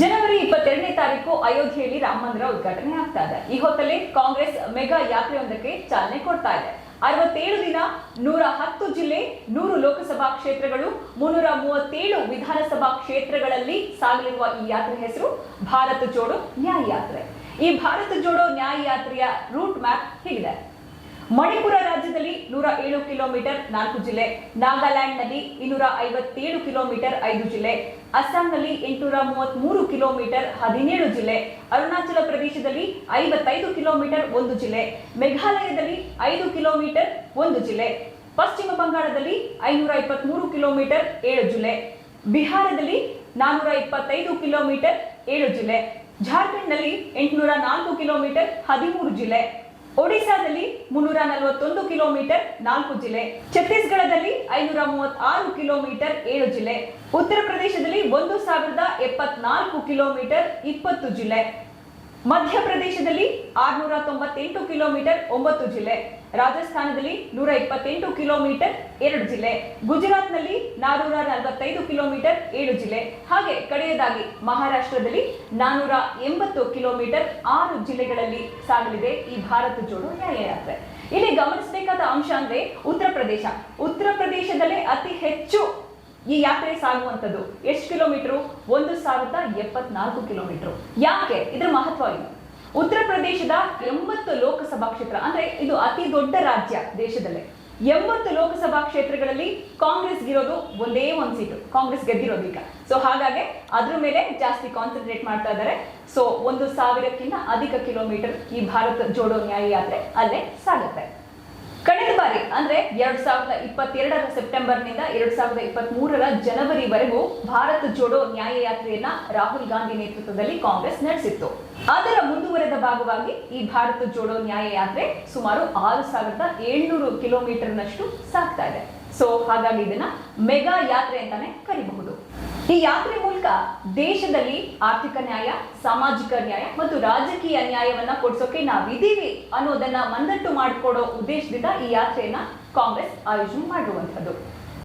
ಜನವರಿ ಇಪ್ಪತ್ತೆರಡನೇ ತಾರೀಕು ಅಯೋಧ್ಯೆಯಲ್ಲಿ ರಾಮ ಮಂದಿರ ಉದ್ಘಾಟನೆ ಆಗ್ತಾ ಇದೆ. ಈ ಹೊತ್ತಲ್ಲಿ ಕಾಂಗ್ರೆಸ್ ಮೆಗಾ ಯಾತ್ರೆಯೊಂದಕ್ಕೆ ಚಾಲನೆ ಕೊಡ್ತಾ ಇದೆ. ಅರವತ್ತೇಳು ದಿನ ನೂರ ಹತ್ತು ಜಿಲ್ಲೆ, ನೂರು ಲೋಕಸಭಾ ಕ್ಷೇತ್ರಗಳು, ಮುನ್ನೂರ ಮೂವತ್ತೇಳು ವಿಧಾನಸಭಾ ಕ್ಷೇತ್ರಗಳಲ್ಲಿ ಸಾಗಲಿರುವ ಈ ಯಾತ್ರೆ ಹೆಸರು ಭಾರತ ಜೋಡೋ ನ್ಯಾಯ ಯಾತ್ರೆ. ಈ ಭಾರತ ಜೋಡೋ ನ್ಯಾಯ ಯಾತ್ರೆಯ ರೂಟ್ ಮ್ಯಾಪ್ ಹೀಗಿದೆ. ಮಣಿಪುರ ರಾಜ್ಯದಲ್ಲಿ ನೂರ ಏಳು ಕಿಲೋಮೀಟರ್ ನಾಲ್ಕು ಜಿಲ್ಲೆ. ನಾಗಾಲ್ಯಾಂಡ್ನಲ್ಲಿ ಇನ್ನೂರ ಐವತ್ತೇಳು ಕಿಲೋಮೀಟರ್ ಐದು ಜಿಲ್ಲೆ. ಅಸ್ಸಾಂನಲ್ಲಿ ಎಂಟುನೂರ ಮೂವತ್ಮೂರು ಕಿಲೋಮೀಟರ್ ಹದಿನೇಳು ಜಿಲ್ಲೆ. ಅರುಣಾಚಲ ಪ್ರದೇಶದಲ್ಲಿ ಐವತ್ತೈದು ಕಿಲೋಮೀಟರ್ ಒಂದು ಜಿಲ್ಲೆ. ಮೇಘಾಲಯದಲ್ಲಿ ಐದು ಕಿಲೋಮೀಟರ್ ಒಂದು ಜಿಲ್ಲೆ. ಪಶ್ಚಿಮ ಬಂಗಾಳದಲ್ಲಿ ಐನೂರ ಇಪ್ಪತ್ಮೂರು ಕಿಲೋಮೀಟರ್ ಏಳು ಜಿಲ್ಲೆ. ಬಿಹಾರದಲ್ಲಿ ನಾನೂರ ಇಪ್ಪತ್ತೈದು ಕಿಲೋಮೀಟರ್ ಏಳು ಜಿಲ್ಲೆ. ಜಾರ್ಖಂಡ್ನಲ್ಲಿ ಎಂಟುನೂರ ನಾಲ್ಕು ಕಿಲೋಮೀಟರ್ ಹದಿಮೂರು ಜಿಲ್ಲೆ. ಒಡಿಶಾದಲ್ಲಿ ಮುನ್ನೂರ ನಲವತ್ತೊಂದು ಕಿಲೋಮೀಟರ್ ನಾಲ್ಕು ಜಿಲ್ಲೆ, ಛತ್ತೀಸ್ಗಢದಲ್ಲಿ ಐನೂರ ಮೂವತ್ತಾರು ಕಿಲೋಮೀಟರ್ ಏಳು ಜಿಲ್ಲೆ, ಉತ್ತರ ಪ್ರದೇಶದಲ್ಲಿ ಒಂದು ಸಾವಿರದ ಎಪ್ಪತ್ನಾಲ್ಕು ಕಿಲೋಮೀಟರ್ ಇಪ್ಪತ್ತು ಜಿಲ್ಲೆ ಮಧ್ಯಪ್ರದೇಶದಲ್ಲಿ ಆರ್ನೂರ ತೊಂಬತ್ತೆಂಟು ಕಿಲೋಮೀಟರ್ ಒಂಬತ್ತು ಜಿಲ್ಲೆ, ರಾಜಸ್ಥಾನದಲ್ಲಿ ನೂರ ಇಪ್ಪತ್ತೆಂಟು ಕಿಲೋಮೀಟರ್ ಎರಡು ಜಿಲ್ಲೆ, ಗುಜರಾತ್ನಲ್ಲಿ ನಾನೂರ ನಲವತ್ತೈದು ಕಿಲೋಮೀಟರ್ ಏಳು ಜಿಲ್ಲೆ, ಹಾಗೆ ಕಡೆಯದಾಗಿ ಮಹಾರಾಷ್ಟ್ರದಲ್ಲಿ ನಾನೂರ ಎಂಬತ್ತು ಕಿಲೋಮೀಟರ್ ಆರು ಜಿಲ್ಲೆಗಳಲ್ಲಿ ಸಾಗಲಿದೆ ಈ ಭಾರತ ಜೋಡೋ ನ್ಯಾಯಯಾತ್ರೆ. ಇಲ್ಲಿ ಗಮನಿಸಬೇಕಾದ ಅಂಶ ಅಂದ್ರೆ ಉತ್ತರ ಪ್ರದೇಶ. ಉತ್ತರ ಪ್ರದೇಶದಲ್ಲೇ ಅತಿ ಹೆಚ್ಚು ಈ ಯಾತ್ರೆ ಸಾಗುವಂಥದ್ದು. ಎಷ್ಟು ಕಿಲೋಮೀಟರ್? ಒಂದು ಸಾವಿರದ ಎಪ್ಪತ್ನಾಲ್ಕು ಕಿಲೋಮೀಟರ್. ಯಾಕೆ? ಇದರ ಮಹತ್ವ ಏನು? ಉತ್ತರ ಪ್ರದೇಶದ ಎಂಬತ್ತು ಲೋಕಸಭಾ ಕ್ಷೇತ್ರ, ಅಂದ್ರೆ ಇದು ಅತಿ ದೊಡ್ಡ ರಾಜ್ಯ ದೇಶದಲ್ಲೇ. ಎಂಬತ್ತು ಲೋಕಸಭಾ ಕ್ಷೇತ್ರಗಳಲ್ಲಿ ಕಾಂಗ್ರೆಸ್ ಇರೋದು ಒಂದೇ ಒಂದು ಸೀಟು, ಕಾಂಗ್ರೆಸ್ ಗೆದ್ದಿರೋದು ಈಗ. ಸೊ ಹಾಗಾಗಿ ಅದ್ರ ಮೇಲೆ ಜಾಸ್ತಿ ಕಾನ್ಸಂಟ್ರೇಟ್ ಮಾಡ್ತಾ ಇದ್ದಾರೆ. ಸೊ ಒಂದು ಸಾವಿರಕ್ಕಿಂತ ಅಧಿಕ ಕಿಲೋಮೀಟರ್ ಈ ಭಾರತ ಜೋಡೋ ನ್ಯಾಯ ಯಾತ್ರೆ ಅಲ್ಲೇ ಸಾಗುತ್ತೆ. ಕಳೆದ ಬಾರಿ, ಅಂದ್ರೆ ಎರಡ್ ಸಾವಿರದ ಇಪ್ಪತ್ತೆರಡರ ಸೆಪ್ಟೆಂಬರ್ನಿಂದ ಎರಡ್ ಸಾವಿರದ ಇಪ್ಪತ್ತ್ ಮೂರರ ಜನವರಿವರೆಗೂ ಭಾರತ ಜೋಡೋ ನ್ಯಾಯ ಯಾತ್ರೆಯನ್ನ ರಾಹುಲ್ ಗಾಂಧಿ ನೇತೃತ್ವದಲ್ಲಿ ಕಾಂಗ್ರೆಸ್ ನಡೆಸಿತ್ತು. ಅದರ ಮುಂದುವರೆದ ಭಾಗವಾಗಿ ಈ ಭಾರತ ಜೋಡೋ ನ್ಯಾಯ ಯಾತ್ರೆ ಸುಮಾರು ಆರು ಸಾವಿರದ ಏಳ್ನೂರು ಕಿಲೋಮೀಟರ್ನಷ್ಟು ಸಾಗ್ತಾ ಇದೆ. ಸೊ ಹಾಗಾಗಿ ಇದನ್ನ ಮೆಗಾ ಯಾತ್ರೆ ಅಂತಾನೆ ಕರಿಬಹುದು. ಈ ಯಾತ್ರೆ ಮೂಲಕ ದೇಶದಲ್ಲಿ ಆರ್ಥಿಕ ನ್ಯಾಯ, ಸಾಮಾಜಿಕ ನ್ಯಾಯ ಮತ್ತು ರಾಜಕೀಯ ನ್ಯಾಯವನ್ನ ಕೊಡ್ಸೋಕೆ ನಾವಿದ್ದೀವಿ ಅನ್ನೋದನ್ನ ಮಂದಟ್ಟು ಮಾಡಿಕೊಡೋ ಉದ್ದೇಶದಿಂದ ಈ ಯಾತ್ರೆಯನ್ನ ಕಾಂಗ್ರೆಸ್ ಆಯೋಜನೆ ಮಾಡಿರುವಂತದ್ದು